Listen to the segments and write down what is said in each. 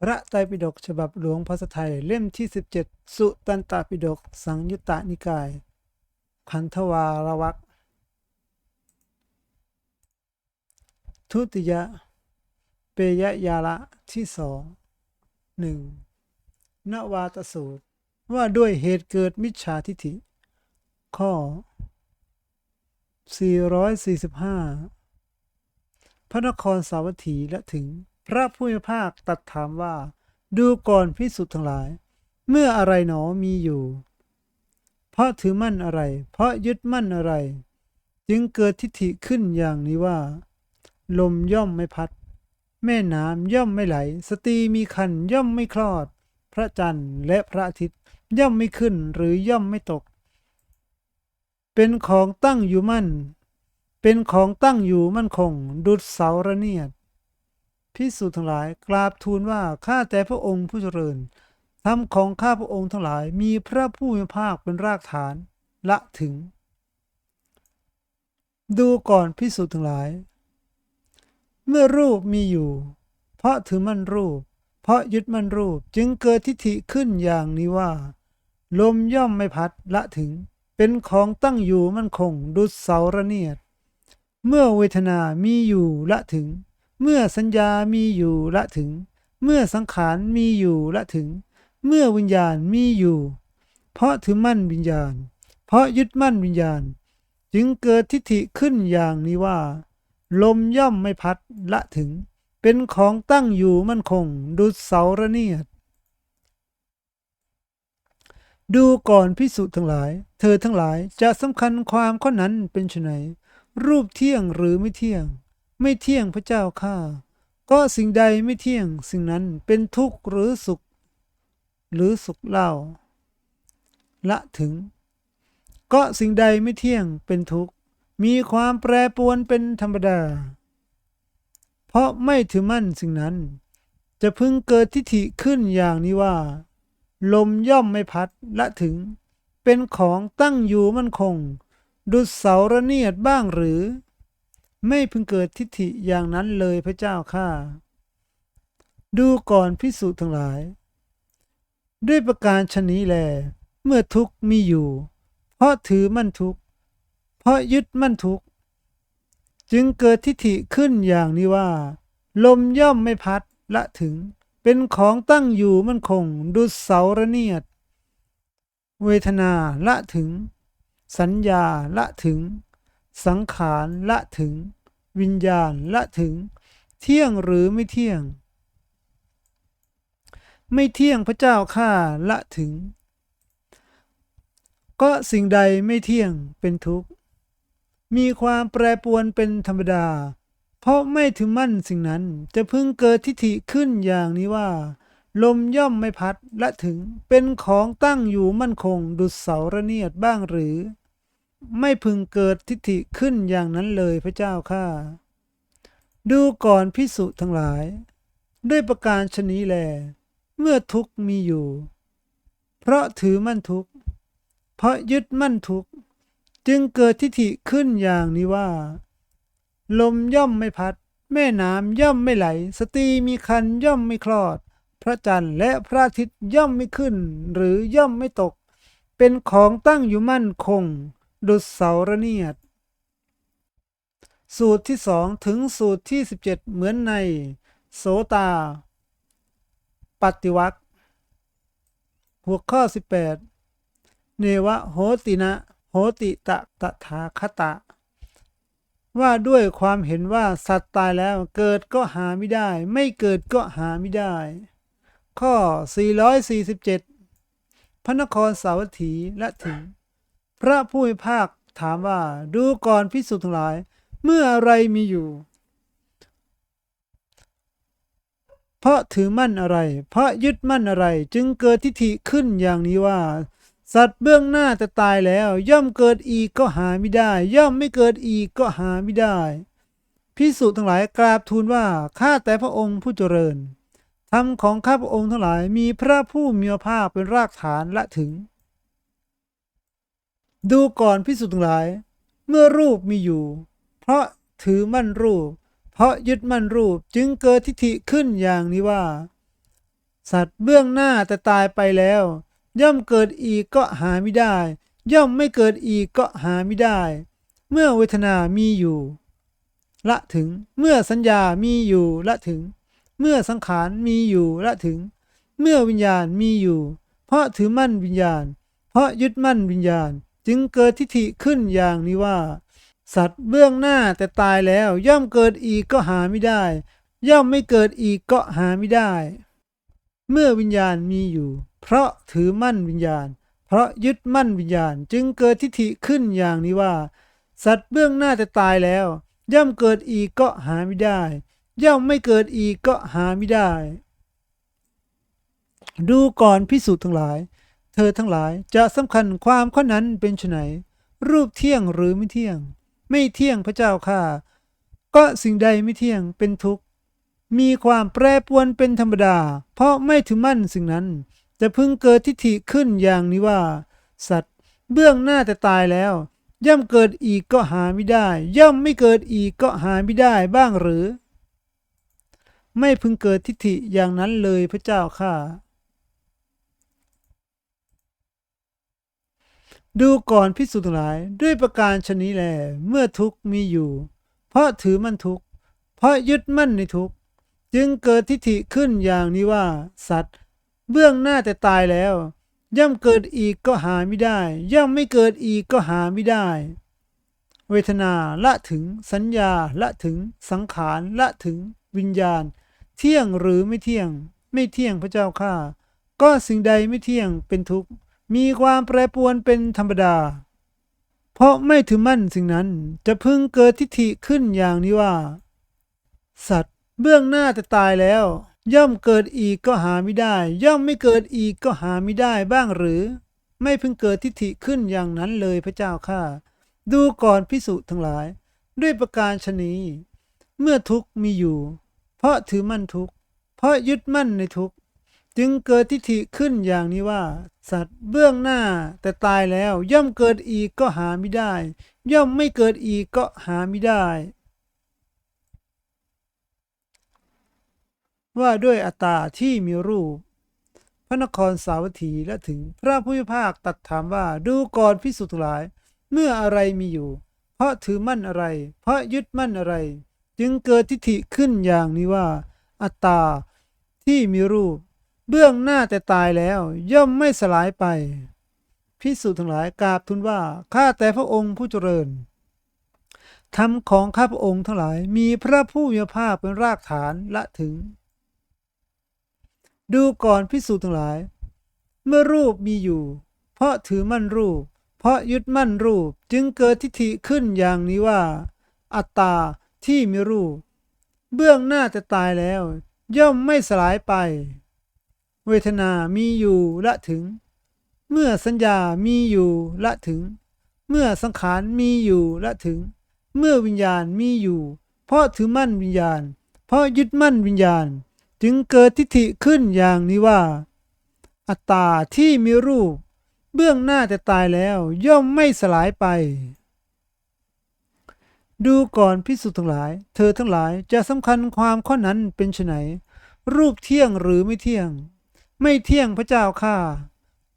พระไตรปิฎกฉบับหลวงภาษาไทยเล่มที่ 17 สุตันตปิฎกสังยุตตนิกายพันธวารวักทุติยเปยยาละที่สองหนึ่งนวาตสูตรว่าด้วยเหตุเกิดมิจฉาทิฐิ ข้อ 445 พระนครสาวัตถีและถึง พระผู้มีภาคตัดถามว่า ดูก่อนพิสุทธ์ทั้งหลาย เมื่ออะไรหนอมีอยู่ เพราะถือมั่นอะไร เพราะยึดมั่นอะไร จึงเกิดทิฏฐิขึ้นอย่างนี้ว่า ลมย่อมไม่พัด แม่น้ำย่อมไม่ไหล สตรีมีคันย่อมไม่คลอด พระจันทร์และพระอาทิตย์ย่อมไม่ขึ้นหรือย่อมไม่ตก เป็นของตั้งอยู่มั่น เป็นของตั้งอยู่มั่นคง ดุจเสาระเนียด พิสูจน์ทั้งหลาย กราบทูลว่าข้าแต่พระองค์ผู้เจริญธรรมของข้าพระองค์ทั้งหลาย มีพระผู้มีพระภาคเป็นรากฐานละถึง ดูก่อนพิสูจน์ทั้งหลาย เมื่อรูปมีอยู่ เพราะถือมั่นรูป เพราะยึดมั่นรูปจึงเกิดทิฏฐิขึ้นอย่างนี้ว่า ลมย่อมไม่พัดละถึง เป็นของตั้งอยู่มั่นคงดุจเสาระเนียด เมื่อเวทนามีอยู่ละถึง เมื่อสัญญามีอยู่ละถึง เมื่อสังขารมีอยู่ละถึง เมื่อวิญญาณมีอยู่ เพราะถือมั่นวิญญาณ เพราะยึดมั่นวิญญาณ จึงเกิดทิฏฐิขึ้นอย่างนี้ว่า ลมย่อมไม่พัดละถึง เป็นของตั้งอยู่มั่นคงดุจเสาระเนียด ดูก่อนพิสุทั้งหลาย เธอทั้งหลายจะสำคัญความข้อนั้นเป็นไนรูปเที่ยงหรือไม่เที่ยง ไม่เที่ยงพระเจ้าข้าก็สิ่งใดไม่เที่ยงสิ่งนั้นเป็นทุกข์หรือสุข หรือสุขเล่า ละถึง ก็สิ่งใดไม่เที่ยงเป็นทุกข์ มีความแปรปรวนเป็นธรรมดา เพราะไม่ถือมั่นสิ่งนั้น จะพึงเกิดทิฏฐิขึ้นอย่างนี้ว่า ลมย่อมไม่พัดละถึง เป็นของตั้งอยู่มั่นคง ดุจเสาระเนียดบ้างหรือ ไม่พึงเกิดทิฏฐิอย่างนั้นเลยพระเจ้าข้าดูก่อนพิสูจน์ทั้งหลาย ด้วยประการชนนี้แล เมื่อทุกข์มีอยู่ เพราะถือมั่นทุกข์ เพราะยึดมั่นทุกข์ จึงเกิดทิฏฐิขึ้นอย่างนี้ว่า ลมย่อมไม่พัดละถึง เป็นของตั้งอยู่มั่นคงดุจเสาระเนียด เวทนาละถึง สัญญาละถึง สังขารละถึง วิญญาณละถึง เที่ยงหรือไม่เที่ยง ไม่เที่ยงพระเจ้าข้าละถึง ก็สิ่งใดไม่เที่ยงเป็นทุกข์ มีความแปรปรวนเป็นธรรมดา เพราะไม่ถือมั่นสิ่งนั้นจะพึงเกิดทิฏฐิขึ้นอย่างนี้ว่า ลมย่อมไม่พัดละถึงเป็นของตั้งอยู่มั่นคงดุจเสาระเนียดบ้างหรือ ไม่พึงเกิดทิฏฐิขึ้นอย่างนั้นเลยพระเจ้าข้าดูก่อนพิสุทั้งหลาย ด้วยประการชนี้แล เมื่อทุกข์มีอยู่ เพราะถือมั่นทุกข์เพราะยึดมั่นทุกข์จึงเกิดทิฏฐิขึ้นอย่างนี้ว่า ลมย่อมไม่พัด แม่น้ำย่อมไม่ไหล สตรีมีคันย่อมไม่คลอด พระจันทร์และพระอาทิตย์ย่อมไม่ขึ้น หรือย่อมไม่ตก เป็นของตั้งอยู่มั่นคง ดุจเสาระเนียด สูตรที่สองถึงสูตรที่สิบเจ็ดเหมือนใน โสตา ปฏิวักหัวข้อสิบแปดเนวะโหตินะ โหติตะตถาคตะ ว่าด้วยความเห็นว่าสัตว์ตายแล้วเกิดก็หาไม่ได้ ไม่เกิดก็หาไม่ได้ ข้อ 447 พระนครสาวัตถีและถึง พระผู้มีภาคถามว่าดูก่อนพิสุทธ์ทั้งหลาย เมื่ออะไรมีอยู่ เพราะถือมั่นอะไร เพราะยึดมั่นอะไรจึงเกิดทิฏฐิขึ้นอย่างนี้ว่า สัตว์เบื้องหน้าจะตายแล้ว ย่อมเกิดอีกก็หาไม่ได้ ย่อมไม่เกิดอีกก็หาไม่ได้พิสุทั้งหลายกราบทูลว่าข้าแต่พระองค์ผู้เจริญธรรมของข้าพระองค์ทั้งหลายมีพระผู้มีพระภาคเป็นรากฐานและถึง ดูก่อนพิสุทั้งหลาย เมื่อรูปมีอยู่ เพราะถือมั่นรูป เพราะยึดมั่นรูปจึงเกิดทิฏฐิขึ้นอย่างนี้ว่า สัตว์เบื้องหน้าแต่ตายไปแล้ว ย่อมเกิดอีกก็หาไม่ได้ ย่อมไม่เกิดอีกก็หาไม่ได้ เมื่อเวทนามีอยู่ ละถึงเมื่อสัญญามีอยู่ละถึง เมื่อสังขารมีอยู่ละถึง เมื่อวิญญาณมีอยู่ เพราะถือมั่นวิญญาณ เพราะยึดมั่นวิญญาณ จึงเกิดทิฏฐิขึ้นอย่างนี้ว่า สัตว์เบื้องหน้าแต่ตายแล้วย่อมเกิดอีกก็หาไม่ได้ ย่อมไม่เกิดอีกก็หาไม่ได้ เมื่อวิญญาณมีอยู่ เพราะถือมั่นวิญญาณ เพราะยึดมั่นวิญญาณจึงเกิดทิฏฐิขึ้นอย่างนี้ว่า สัตว์เบื้องหน้าแต่ตายแล้ว ย่อมเกิดอีกก็หาไม่ได้ ย่อมไม่เกิดอีกก็หาไม่ได้ ดูก่อนพิสูจน์ทั้งหลาย เธอทั้งหลายจะสำคัญความข้อนั้นเป็นไฉนรูปเที่ยงหรือไม่เที่ยง ไม่เที่ยงพระเจ้าค่ะ ก็สิ่งใดไม่เที่ยงเป็นทุกข์ มีความแปรปวนเป็นธรรมดา เพราะไม่ถือมั่นสิ่งนั้น จะพึงเกิดทิฏฐิขึ้นอย่างนี้ว่า สัตว์ เบื้องหน้าแต่ตายแล้ว ย่อมเกิดอีกก็หาไม่ได้ ย่อมไม่เกิดอีกก็หาไม่ได้บ้างหรือ ไม่พึงเกิดทิฏฐิอย่างนั้นเลยพระเจ้าค่ะ ดูก่อนพิสูจน์ทั้งหลายด้วยประการชนี้แล เมื่อทุกข์มีอยู่ เพราะถือมันทุกข์ เพราะยึดมั่นในทุกข์ จึงเกิดทิฏฐิขึ้นอย่างนี้ว่า สัตว์ เบื้องหน้าแต่ตายแล้ว ย่อมเกิดอีกก็หาไม่ได้ ย่อมไม่เกิดอีกก็หาไม่ได้ เวทนาละถึงสัญญาละถึงสังขารละถึงวิญญาณ เที่ยงหรือไม่เที่ยง ไม่เที่ยงพระเจ้าข้าก็สิ่งใดไม่เที่ยงเป็นทุกข์ มีความแปรปรวนเป็นธรรมดา เพราะไม่ถือมั่นสิ่งนั้นจะพึงเกิดทิฏฐิขึ้นอย่างนี้ว่า สัตว์เบื้องหน้าแต่ตายแล้ว ย่อมเกิดอีกก็หาไม่ได้ ย่อมไม่เกิดอีกก็หาไม่ได้บ้างหรือ ไม่พึงเกิดทิฏฐิขึ้นอย่างนั้นเลยพระเจ้าข้าดูก่อนพิสุทั้งหลาย ด้วยประการชนีเมื่อทุกข์มีอยู่ เพราะถือมั่นทุกข์เพราะยึดมั่นในทุกข์ จึงเกิดทิฏฐิขึ้นอย่างนี้ว่า สัตว์เบื้องหน้าแต่ตายแล้วย่อมเกิดอีกก็หาไม่ได้ ย่อมไม่เกิดอีกก็หาไม่ได้ ว่าด้วยอัตตาที่มีรูป พระนครสาวัตถีและถึงพระผู้พิพากตัดถามว่าดูก่อนพิสุทุหลาย เมื่ออะไรมีอยู่ เพราะถือมั่นอะไร เพราะยึดมั่นอะไร จึงเกิดทิฏฐิขึ้นอย่างนี้ว่า อัตตาที่มีรูป เบื้องหน้าแต่ตายแล้วย่อมไม่สลายไปพิสุทั้งหลายกราบทูลว่าข้าแต่พระองค์ผู้เจริญธรรมของข้าพระองค์ทั้งหลายมีพระผู้มีพระภาคเป็นรากฐานละถึง ดูก่อนพิสูจน์ทั้งหลาย เมื่อรูปมีอยู่ เพราะถือมั่นรูป เพราะยึดมั่นรูปจึงเกิดทิฏฐิขึ้นอย่างนี้ว่า อัตตาที่มีรูป เบื้องหน้าแต่ตายแล้ว ย่อมไม่สลายไป เวทนามีอยู่ละถึง เมื่อสัญญามีอยู่ละถึง เมื่อสังขารมีอยู่ละถึง เมื่อวิญญาณมีอยู่ เพราะถือมั่นวิญญาณ เพราะยึดมั่นวิญญาณ จึงเกิดทิฏฐิขึ้นอย่างนี้ว่า อัตตาที่มีรูป เบื้องหน้าแต่ตายแล้วย่อมไม่สลายไป ดูก่อนพิสุทั้งหลาย เธอทั้งหลายจะสำคัญความข้อนั้นเป็นไฉนรูปเที่ยงหรือไม่เที่ยง ไม่เที่ยงพระเจ้าข้า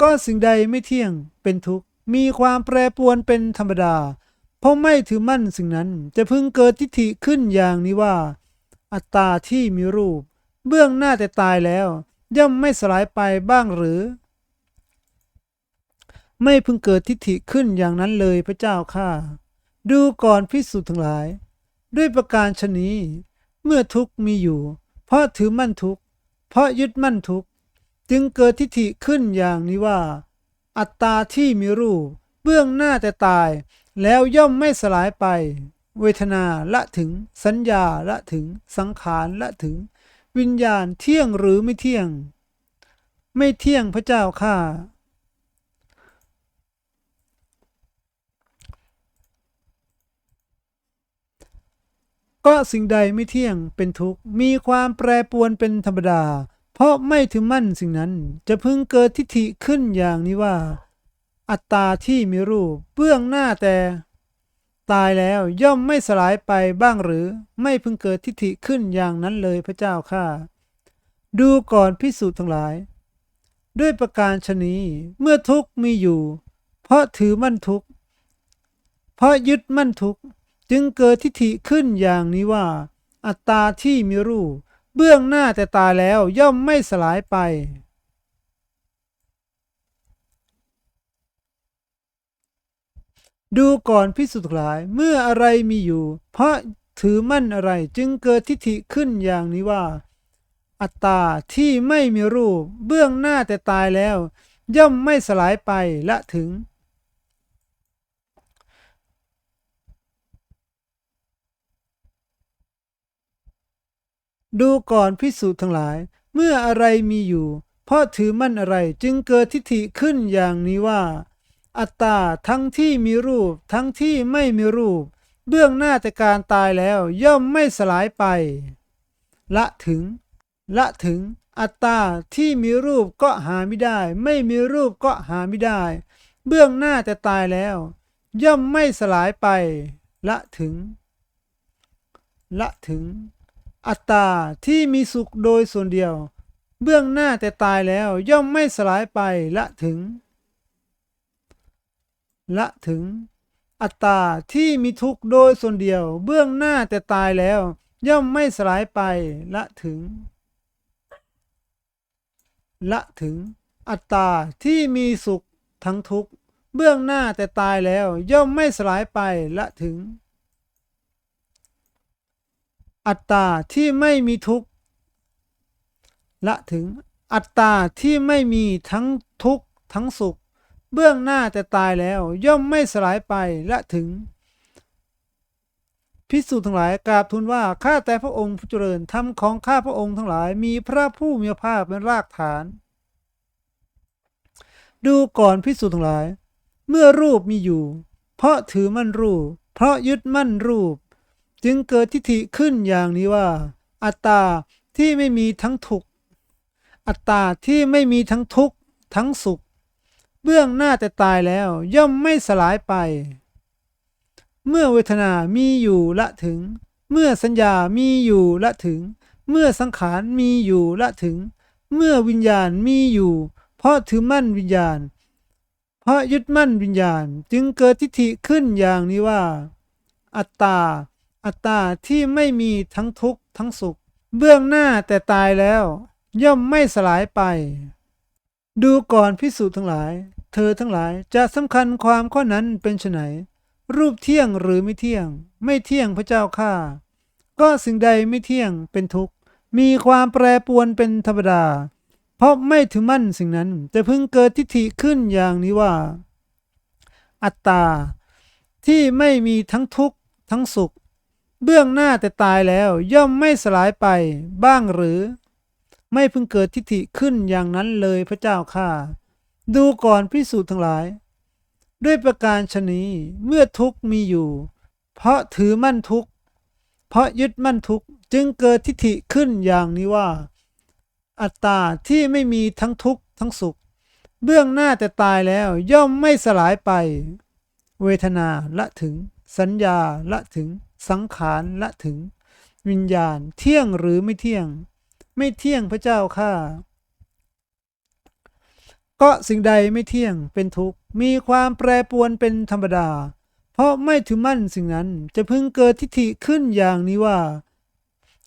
ก็สิ่งใดไม่เที่ยงเป็นทุกข์ มีความแปรปรวนเป็นธรรมดา เพราะไม่ถือมั่นสิ่งนั้นจะพึงเกิดทิฏฐิขึ้นอย่างนี้ว่า อัตตาที่มีรูป เบื้องหน้าแต่ตายแล้ว ย่อมไม่สลายไปบ้างหรือ ไม่พึงเกิดทิฏฐิขึ้นอย่างนั้นเลยพระเจ้าข้าดูก่อนพิสุทั้งหลาย ด้วยประการชนี้ เมื่อทุกข์มีอยู่ เพราะถือมั่นทุกข์เพราะยึดมั่นทุกข จึงเกิดทิฏฐิขึ้นอย่างนี้ว่า อัตตาที่มีรูป เบื้องหน้าแต่ตาย แล้วย่อมไม่สลายไป เวทนาละถึง สัญญาละถึง สังขารละถึง วิญญาณเที่ยงหรือไม่เที่ยง ไม่เที่ยงพระเจ้าข้าก็สิ่งใดไม่เที่ยงเป็นทุกข์มีความแปรปรวนเป็นธรรมดา เพราะไม่ถือมั่นสิ่งนั้น จะพึงเกิดทิฏฐิขึ้นอย่างนี้ว่า อัตตาที่มีรูปเบื้องหน้าแต่ ตายแล้วย่อมไม่สลายไปบ้างหรือไม่พึงเกิดทิฏฐิขึ้นอย่างนั้นเลยพระเจ้าข้าดูก่อนพิสูจน์ทั้งหลาย ด้วยประการชนีเมื่อทุกข์มีอยู่ เพราะถือมั่นทุกข์เพราะยึดมั่นทุกข์จึงเกิดทิฏฐิขึ้นอย่างนี้ว่า อัตตาที่มีรูป เบื้องหน้าแต่ตายแล้วย่อมไม่สลายไป ดูก่อนพิสุทธิ์หลายเมื่ออะไรมีอยู่ เพราะถือมั่นอะไรจึงเกิดทิฏฐิขึ้นอย่างนี้ว่า อัตตาที่ไม่มีรูป เบื้องหน้าแต่ตายแล้ว ย่อมไม่สลายไปละถึง ดูก่อนพิสูจน์ทั้งหลาย เมื่ออะไรมีอยู่ เพราะถือมั่นอะไรจึงเกิดทิฏฐิขึ้นอย่างนี้ว่า อัตตาทั้งที่มีรูป ทั้งที่ไม่มีรูป เบื้องหน้าแต่การตายแล้วย่อมไม่สลายไป ละถึง ละถึง อัตตาที่มีรูปก็หาไม่ได้ ไม่มีรูปก็หาไม่ได้ เบื้องหน้าแต่ตายแล้ว ย่อมไม่สลายไป ละถึง ละถึง อัตตาที่มีสุขโดยส่วนเดียว เบื้องหน้าแต่ตายแล้วย่อมไม่สลายไปละถึง ละถึง อัตตาที่มีทุกข์โดยส่วนเดียว เบื้องหน้าแต่ตายแล้ว ย่อมไม่สลายไปละถึง ละถึง อัตตาที่มีสุขทั้งทุกข์เบื้องหน้าแต่ตายแล้วย่อมไม่สลายไปละถึง อัตตาที่ไม่มีทุกข์ละถึงอัตตาที่ไม่มีทั้งทุกข์ทั้งสุข เบื้องหน้าแต่ตายแล้วย่อมไม่สลายไปละถึง พิสูจน์ทั้งหลายกราบทูลว่าข้าแต่พระองค์ผู้เจริญธรรมของข้าพระองค์ทั้งหลายมีพระผู้มีพระภาคเป็นรากฐาน ดูก่อนพิสูจน์ทั้งหลาย เมื่อรูปมีอยู่ เพราะถือมั่นรูป เพราะยึดมั่นรูป จึงเกิดทิฏฐิขึ้นอย่างนี้ว่า อัตตาที่ไม่มีทั้งทุกข์อัตตาที่ไม่มีทั้งทุกข์ทั้งสุข เบื้องหน้าแต่ตายแล้วย่อมไม่สลายไป เมื่อเวทนามีอยู่ละถึง เมื่อสัญญามีอยู่ละถึง เมื่อสังขารมีอยู่ละถึง เมื่อวิญญาณมีอยู่ เพราะถือมั่นวิญญาณ เพราะยึดมั่นวิญญาณจึงเกิดทิฏฐิขึ้นอย่างนี้ว่า อัตตา อัตตาที่ไม่มีทั้งทุกข์ทั้งสุข เบื้องหน้าแต่ตายแล้ว ย่อมไม่สลายไป ดูก่อนพิสูจน์ทั้งหลาย เธอทั้งหลายจะสำคัญความข้อนั้นเป็นไนรูปเที่ยงหรือไม่เที่ยง ไม่เที่ยงพระเจ้าข้าก็สิ่งใดไม่เที่ยงเป็นทุกข์ มีความแปรปวนเป็นธรรมดา เพราะไม่ถือมั่นสิ่งนั้นจะพึงเกิดทิฏฐิขึ้นอย่างนี้ว่า อัตตา ที่ไม่มีทั้งทุกข์ทั้งสุข เบื้องหน้าแต่ตายแล้วย่อมไม่สลายไปบ้างหรือ ไม่พึงเกิดทิฏฐิขึ้นอย่างนั้นเลยพระเจ้าข้าดูก่อนพิสูจน์ทั้งหลาย ด้วยประการชนีเมื่อทุกข์มีอยู่ เพราะถือมั่นทุกข์เพราะยึดมั่นทุกข์จึงเกิดทิฏฐิขึ้นอย่างนี้ว่า อัตตาที่ไม่มีทั้งทุกข์ทั้งสุข เบื้องหน้าแต่ตายแล้วย่อมไม่สลายไป เวทนาละถึง สัญญาละถึง สังขารละถึง วิญญาณเที่ยงหรือไม่เที่ยง ไม่เที่ยงพระเจ้าข้าก็สิ่งใดไม่เที่ยงเป็นทุกข์มีความแปรปวนเป็นธรรมดา เพราะไม่ถือมั่นสิ่งนั้นจะพึงเกิดทิฏฐิขึ้นอย่างนี้ว่า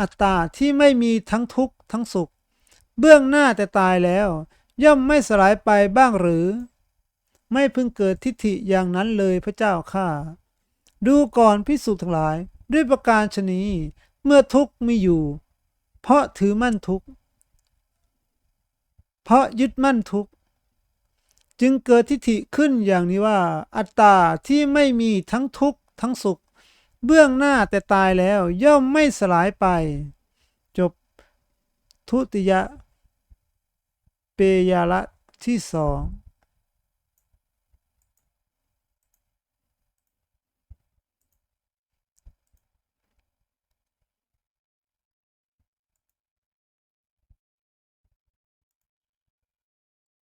อัตตาที่ไม่มีทั้งทุกข์ทั้งสุข เบื้องหน้าแต่ตายแล้ว ย่อมไม่สลายไปบ้างหรือ ไม่พึงเกิดทิฏฐิอย่างนั้นเลยพระเจ้าข้า ดูก่อนพิสูจน์ทั้งหลาย ด้วยประการชนีเมื่อทุกข์มีอยู่ เพราะถือมั่นทุกข์เพราะยึดมั่นทุกข์จึงเกิดทิฏฐิขึ้นอย่างนี้ว่า อัตตาที่ไม่มีทั้งทุกข์ทั้งสุข เบื้องหน้าแต่ตายแล้วย่อมไม่สลายไป จบทุติยเปยาละที่สอง